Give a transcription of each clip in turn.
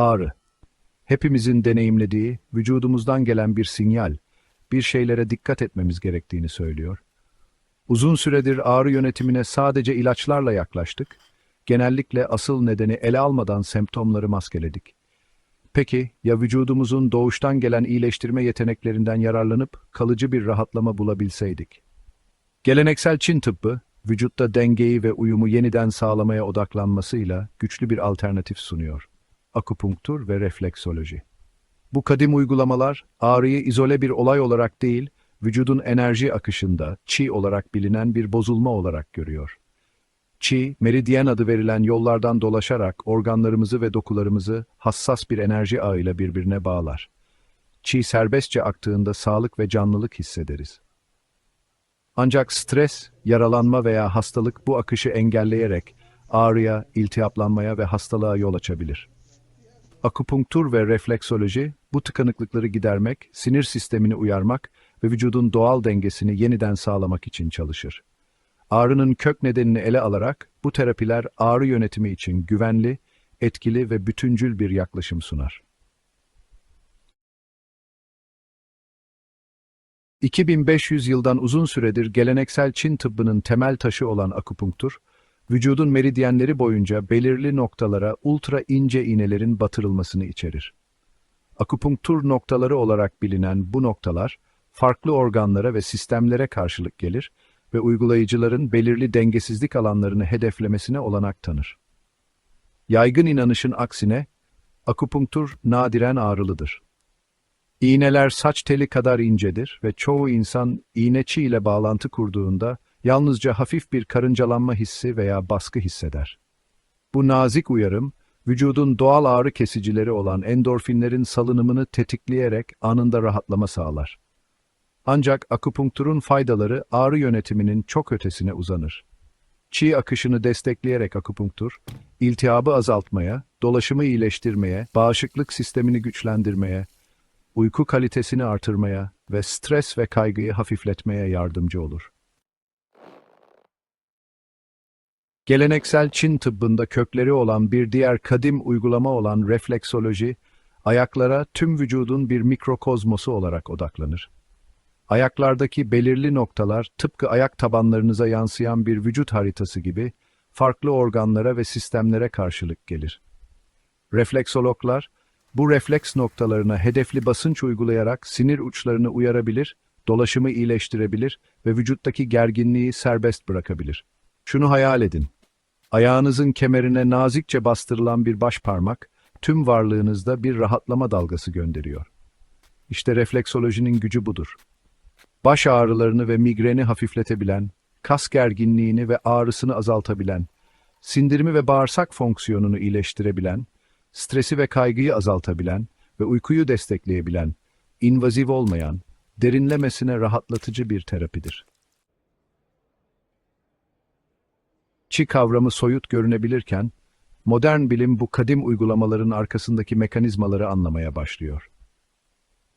Ağrı. Hepimizin deneyimlediği, vücudumuzdan gelen bir sinyal, bir şeylere dikkat etmemiz gerektiğini söylüyor. Uzun süredir ağrı yönetimine sadece ilaçlarla yaklaştık. Genellikle asıl nedeni ele almadan semptomları maskeledik. Peki ya vücudumuzun doğuştan gelen iyileştirme yeteneklerinden yararlanıp kalıcı bir rahatlama bulabilseydik? Geleneksel Çin tıbbı, vücutta dengeyi ve uyumu yeniden sağlamaya odaklanmasıyla güçlü bir alternatif sunuyor. Akupunktur ve refleksoloji. Bu kadim uygulamalar, ağrıyı izole bir olay olarak değil, vücudun enerji akışında, çi olarak bilinen bir bozulma olarak görüyor. Çi, meridyen adı verilen yollardan dolaşarak organlarımızı ve dokularımızı hassas bir enerji ağıyla birbirine bağlar. Çi serbestçe aktığında sağlık ve canlılık hissederiz. Ancak stres, yaralanma veya hastalık bu akışı engelleyerek ağrıya, iltihaplanmaya ve hastalığa yol açabilir. Akupunktur ve refleksoloji, bu tıkanıklıkları gidermek, sinir sistemini uyarmak ve vücudun doğal dengesini yeniden sağlamak için çalışır. Ağrının kök nedenini ele alarak bu terapiler ağrı yönetimi için güvenli, etkili ve bütüncül bir yaklaşım sunar. 2500 yıldan uzun süredir geleneksel Çin tıbbının temel taşı olan akupunktur, vücudun meridyenleri boyunca belirli noktalara ultra ince iğnelerin batırılmasını içerir. Akupunktur noktaları olarak bilinen bu noktalar, farklı organlara ve sistemlere karşılık gelir ve uygulayıcıların belirli dengesizlik alanlarını hedeflemesine olanak tanır. Yaygın inanışın aksine, akupunktur nadiren ağrılıdır. İğneler saç teli kadar incedir ve çoğu insan iğneçi ile bağlantı kurduğunda yalnızca hafif bir karıncalanma hissi veya baskı hisseder. Bu nazik uyarım, vücudun doğal ağrı kesicileri olan endorfinlerin salınımını tetikleyerek anında rahatlama sağlar. Ancak akupunkturun faydaları ağrı yönetiminin çok ötesine uzanır. Çi akışını destekleyerek akupunktur, iltihabı azaltmaya, dolaşımı iyileştirmeye, bağışıklık sistemini güçlendirmeye, uyku kalitesini artırmaya ve stres ve kaygıyı hafifletmeye yardımcı olur. Geleneksel Çin tıbbında kökleri olan bir diğer kadim uygulama olan refleksoloji, ayaklara tüm vücudun bir mikrokozmosu olarak odaklanır. Ayaklardaki belirli noktalar tıpkı ayak tabanlarınıza yansıyan bir vücut haritası gibi farklı organlara ve sistemlere karşılık gelir. Refleksologlar, bu refleks noktalarına hedefli basınç uygulayarak sinir uçlarını uyarabilir, dolaşımı iyileştirebilir ve vücuttaki gerginliği serbest bırakabilir. Şunu hayal edin. Ayağınızın kemerine nazikçe bastırılan bir baş parmak, tüm varlığınızda bir rahatlama dalgası gönderiyor. İşte refleksolojinin gücü budur. Baş ağrılarını ve migreni hafifletebilen, kas gerginliğini ve ağrısını azaltabilen, sindirimi ve bağırsak fonksiyonunu iyileştirebilen, stresi ve kaygıyı azaltabilen ve uykuyu destekleyebilen, invaziv olmayan, derinlemesine rahatlatıcı bir terapidir. Çi kavramı soyut görünebilirken, modern bilim bu kadim uygulamaların arkasındaki mekanizmaları anlamaya başlıyor.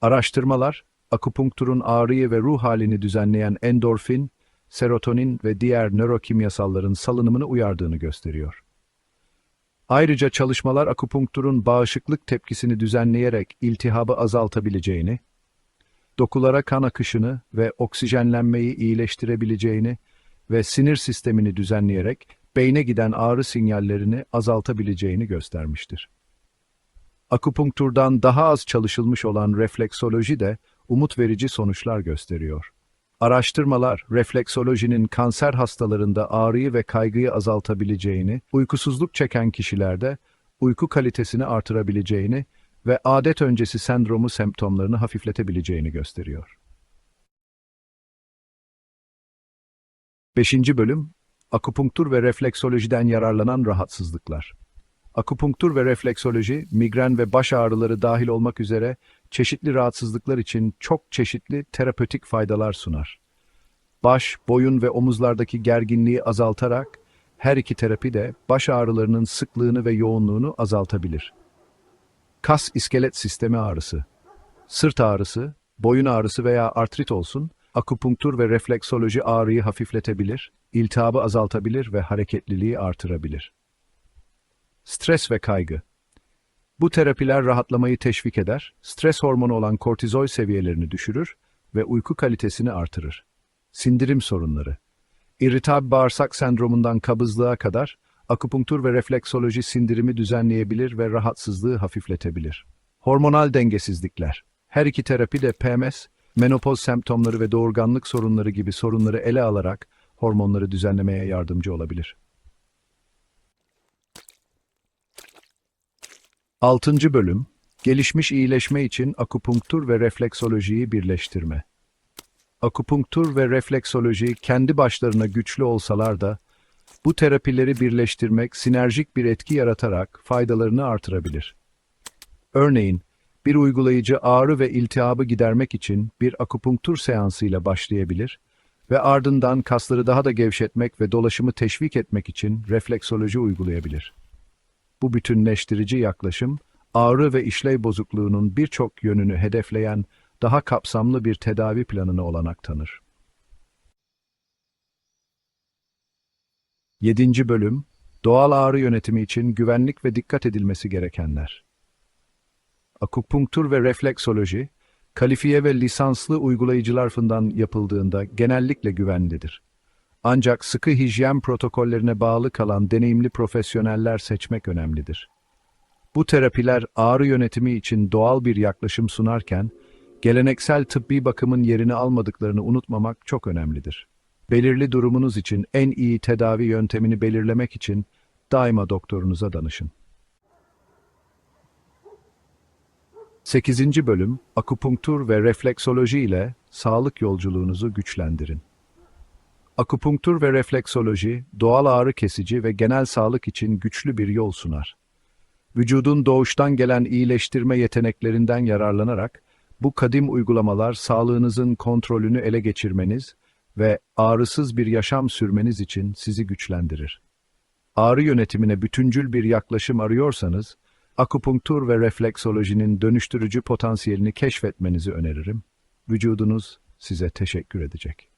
Araştırmalar, akupunkturun ağrıyı ve ruh halini düzenleyen endorfin, serotonin ve diğer nörokimyasalların salınımını uyardığını gösteriyor. Ayrıca çalışmalar akupunkturun bağışıklık tepkisini düzenleyerek iltihabı azaltabileceğini, dokulara kan akışını ve oksijenlenmeyi iyileştirebileceğini ve sinir sistemini düzenleyerek beyne giden ağrı sinyallerini azaltabileceğini göstermiştir. Akupunkturdan daha az çalışılmış olan refleksoloji de umut verici sonuçlar gösteriyor. Araştırmalar, refleksolojinin kanser hastalarında ağrıyı ve kaygıyı azaltabileceğini, uykusuzluk çeken kişilerde uyku kalitesini artırabileceğini ve adet öncesi sendromu semptomlarını hafifletebileceğini gösteriyor. 5. Bölüm Akupunktur ve refleksolojiden yararlanan rahatsızlıklar. Akupunktur ve refleksoloji, migren ve baş ağrıları dahil olmak üzere çeşitli rahatsızlıklar için çok çeşitli terapötik faydalar sunar. Baş, boyun ve omuzlardaki gerginliği azaltarak her iki terapi de baş ağrılarının sıklığını ve yoğunluğunu azaltabilir. Kas iskelet sistemi ağrısı, sırt ağrısı, boyun ağrısı veya artrit olsun, akupunktur ve refleksoloji ağrıyı hafifletebilir, iltihabı azaltabilir ve hareketliliği artırabilir. Stres ve kaygı Bu terapiler rahatlamayı teşvik eder, stres hormonu olan kortizol seviyelerini düşürür ve uyku kalitesini artırır. Sindirim sorunları İrritab bağırsak sendromundan kabızlığa kadar akupunktur ve refleksoloji sindirimi düzenleyebilir ve rahatsızlığı hafifletebilir. Hormonal dengesizlikler. Her iki terapi de PMS, menopoz semptomları ve doğurganlık sorunları gibi sorunları ele alarak hormonları düzenlemeye yardımcı olabilir. 6. Bölüm Gelişmiş iyileşme için akupunktur ve refleksolojiyi birleştirme. Akupunktur ve refleksoloji kendi başlarına güçlü olsalar da bu terapileri birleştirmek sinerjik bir etki yaratarak faydalarını artırabilir. Örneğin, bir uygulayıcı ağrı ve iltihabı gidermek için bir akupunktur seansıyla başlayabilir ve ardından kasları daha da gevşetmek ve dolaşımı teşvik etmek için refleksoloji uygulayabilir. Bu bütünleştirici yaklaşım, ağrı ve işlev bozukluğunun birçok yönünü hedefleyen daha kapsamlı bir tedavi planına olanak tanır. 7. Bölüm Doğal ağrı yönetimi için güvenlik ve dikkat edilmesi gerekenler. Akupunktur ve refleksoloji, kalifiye ve lisanslı uygulayıcılar tarafından yapıldığında genellikle güvenlidir. Ancak sıkı hijyen protokollerine bağlı kalan deneyimli profesyoneller seçmek önemlidir. Bu terapiler ağrı yönetimi için doğal bir yaklaşım sunarken, geleneksel tıbbi bakımın yerini almadıklarını unutmamak çok önemlidir. Belirli durumunuz için en iyi tedavi yöntemini belirlemek için daima doktorunuza danışın. 8. Bölüm Akupunktur ve refleksoloji ile sağlık yolculuğunuzu güçlendirin. Akupunktur ve refleksoloji, doğal ağrı kesici ve genel sağlık için güçlü bir yol sunar. Vücudun doğuştan gelen iyileştirme yeteneklerinden yararlanarak, bu kadim uygulamalar sağlığınızın kontrolünü ele geçirmeniz ve ağrısız bir yaşam sürmeniz için sizi güçlendirir. Ağrı yönetimine bütüncül bir yaklaşım arıyorsanız, akupunktur ve refleksolojinin dönüştürücü potansiyelini keşfetmenizi öneririm. Vücudunuz size teşekkür edecek.